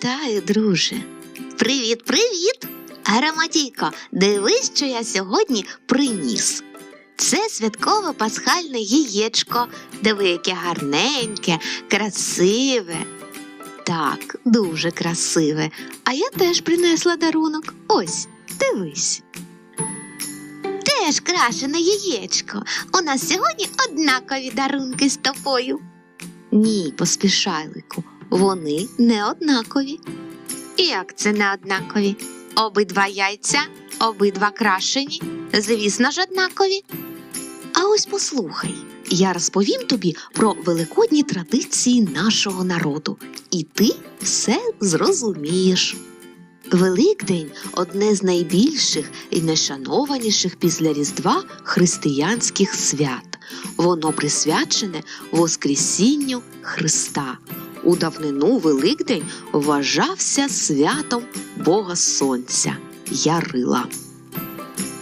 Вітаю, друже. Привіт, привіт! Громадійко, дивись, що я сьогодні приніс. Це святкове пасхальне яєчко. Диви, яке гарненьке, красиве. Так, дуже красиве. А я теж принесла дарунок. Ось, дивись. Теж крашене яєчко. У нас сьогодні однакові дарунки з тобою. Ні, поспішайлику, вони не однакові. Як це не однакові? Обидва яйця, обидва крашені, звісно ж, однакові. А ось послухай, я розповім тобі про великодні традиції нашого народу, і ти все зрозумієш. Великдень одне з найбільших і найшанованіших після Різдва християнських свят. Воно присвячене Воскресінню Христа. У давнину Великдень вважався святом Бога Сонця Ярила.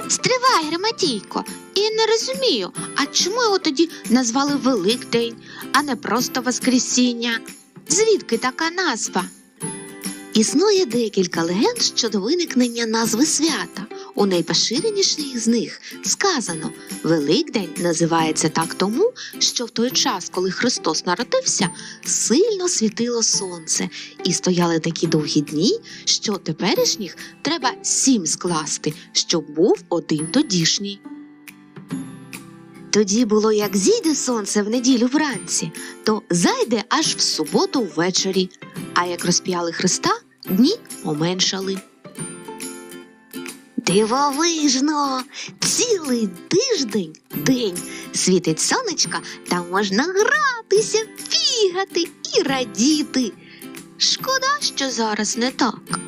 Стривай, Грематійко, і не розумію, а чому його тоді назвали Великдень, а не просто Воскресіння? Звідки така назва? Існує декілька легенд щодо виникнення назви свята. У найпоширеніших з них сказано Великдень називається так тому, що в той час, коли Христос народився, сильно світило сонце, і стояли такі довгі дні, що теперішніх треба сім скласти, щоб був один тодішній. Тоді було, як зійде сонце в неділю вранці, то зайде аж в суботу ввечері, а як розп'яли Христа, дні поменшали. Дивовижно! Цілий тиждень день світить сонечка, та можна гратися, бігати і радіти. Шкода, що зараз не так.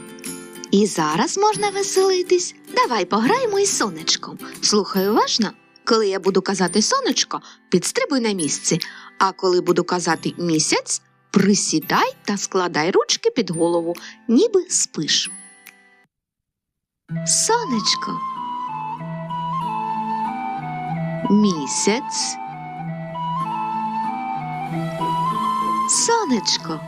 І зараз можна веселитись. Давай пограємо із сонечком. Слухай уважно. Коли я буду казати сонечко, підстрибуй на місці, а коли буду казати місяць, присідай та складай ручки під голову, ніби спиш. Сонечко. Місяць. Сонечко.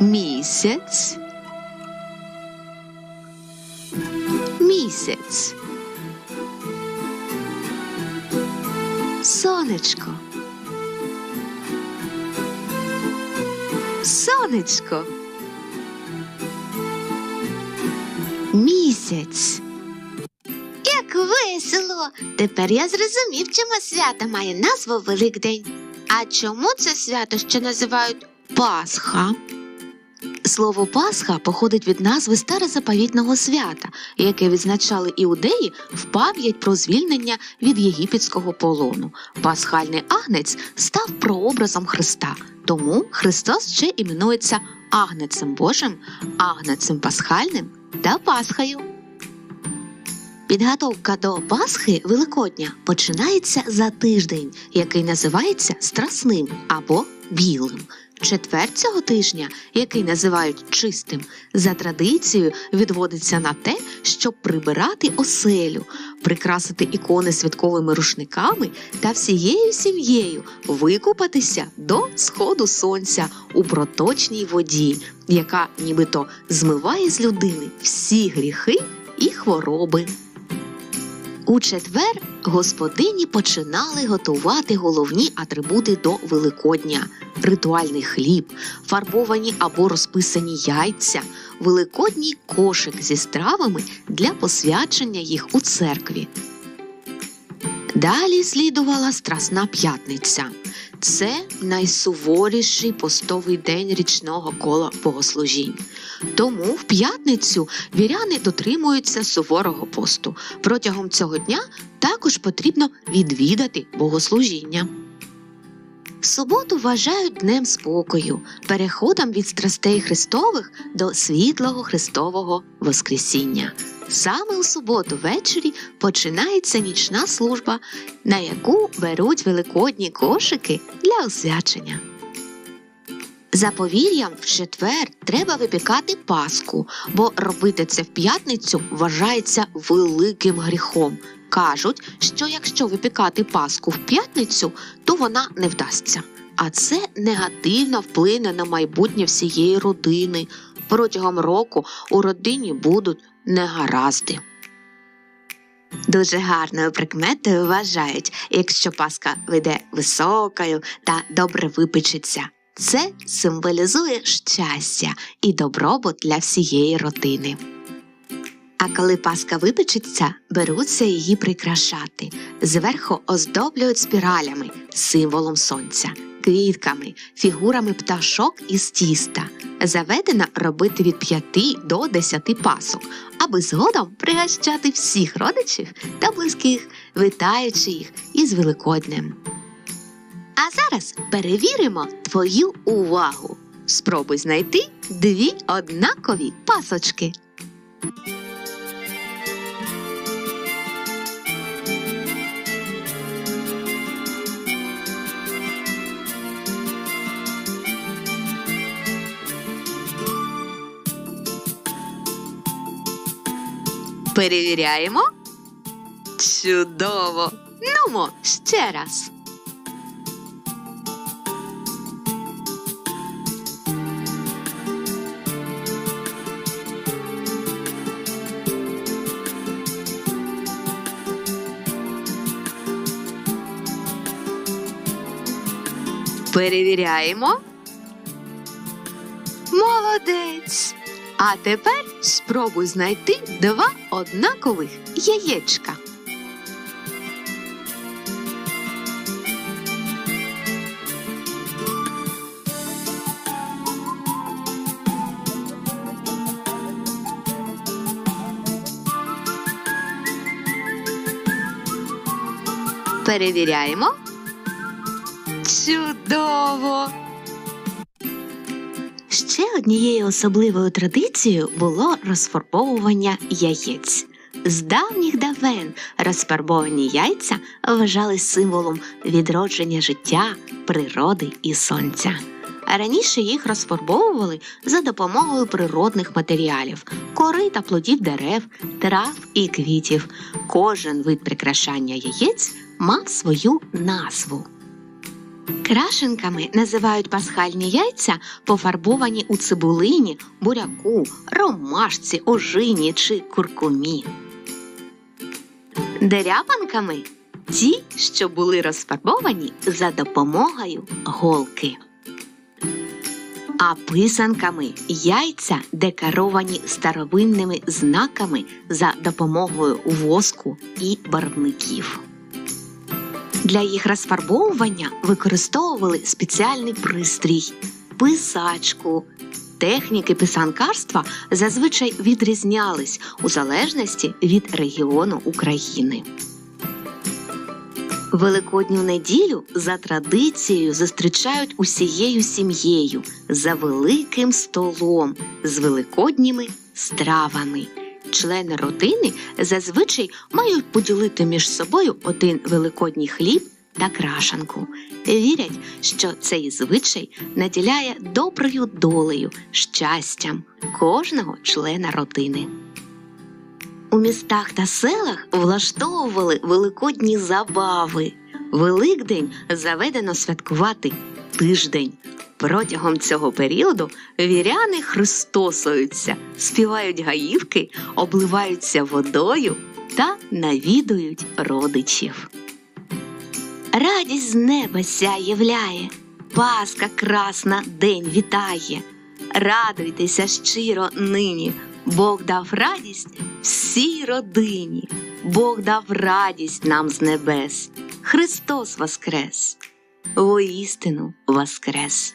Місяць. Місяць. Сонечко. Сонечко. Місяць. Як весело! Тепер я зрозумів, чому свято має назву Великдень. А чому це свято ще називають Пасха? Слово Пасха походить від назви старозаповітного свята, яке відзначали іудеї в пам'ять про звільнення від єгипетського полону. Пасхальний агнець став прообразом Христа, тому Христос ще іменується Агнецем Божим, Агнецем Пасхальним та Пасхою. Підготовка до Пасхи Великодня починається за тиждень, який називається Страсним або Білим. Четвер цього тижня, який називають чистим, за традицією відводиться на те, щоб прибирати оселю, прикрасити ікони святковими рушниками та всією сім'єю викупатися до сходу сонця у проточній воді, яка нібито змиває з людини всі гріхи і хвороби. У четвер господині починали готувати головні атрибути до Великодня: ритуальний хліб, фарбовані або розписані яйця, великодній кошик зі стравами для посвячення їх у церкві. Далі слідувала Страсна п'ятниця. Це найсуворіший постовий день річного кола богослужінь. Тому в п'ятницю віряни дотримуються суворого посту. Протягом цього дня також потрібно відвідати богослужіння. Суботу вважають днем спокою, переходом від страстей Христових до світлого Христового Воскресіння. Саме у суботу ввечері починається нічна служба, на яку беруть великодні кошики для освячення. За повір'ям, в четвер треба випікати паску, бо робити це в п'ятницю вважається великим гріхом. Кажуть, що якщо випікати паску в п'ятницю, то вона не вдасться. а це негативно вплине на майбутнє всієї родини. Протягом року у родині будуть негаразди. Дуже гарною прикметою вважають, якщо паска вийде високою та добре випечеться. Це символізує щастя і добробут для всієї родини. А коли паска випечеться, беруться її прикрашати. Зверху оздоблюють спіралями, символом сонця, квітками, фігурами пташок із тіста. Заведено робити від 5 до 10 пасок, аби згодом пригощати всіх родичів та близьких, вітаючи їх із Великоднем. А зараз перевіримо твою увагу. Спробуй знайти дві однакові пасочки. Перевіряємо. Чудово! Нумо ще раз. Перевіряємо. Молодець. А тепер спробуй знайти два однакових яєчка. Перевіряємо. Чудово! Ще однією особливою традицією було розфарбовування яєць. З давніх давен розфарбовані яйця вважали символом відродження життя, природи і сонця. А раніше їх розфарбовували за допомогою природних матеріалів кори та плодів дерев, трав і квітів. Кожен вид прикрашання яєць мав свою назву. Крашенками називають пасхальні яйця, пофарбовані у цибулині, буряку, ромашці, ожині чи куркумі. Дерябанками ті, що були розфарбовані за допомогою голки. А писанками яйця декоровані старовинними знаками за допомогою воску і барвників. Для їх розфарбовування використовували спеціальний пристрій, писачку. Техніки писанкарства зазвичай відрізнялись у залежності від регіону України. Великодню неділю за традицією зустрічають усією сім'єю за великим столом з великодніми стравами. Члени родини зазвичай мають поділити між собою один великодній хліб та крашанку. Вірять, що цей звичай наділяє доброю долею, щастям кожного члена родини. У містах та селах влаштовували великодні забави. Великдень заведено святкувати тиждень. Протягом цього періоду віряни христосуються, співають гаївки, обливаються водою та навідують родичів. Радість з неба ся являє, Пасха красна день вітає. Радуйтеся щиро нині, Бог дав радість всій родині, Бог дав радість нам з небес. Христос воскрес, воістину воскрес.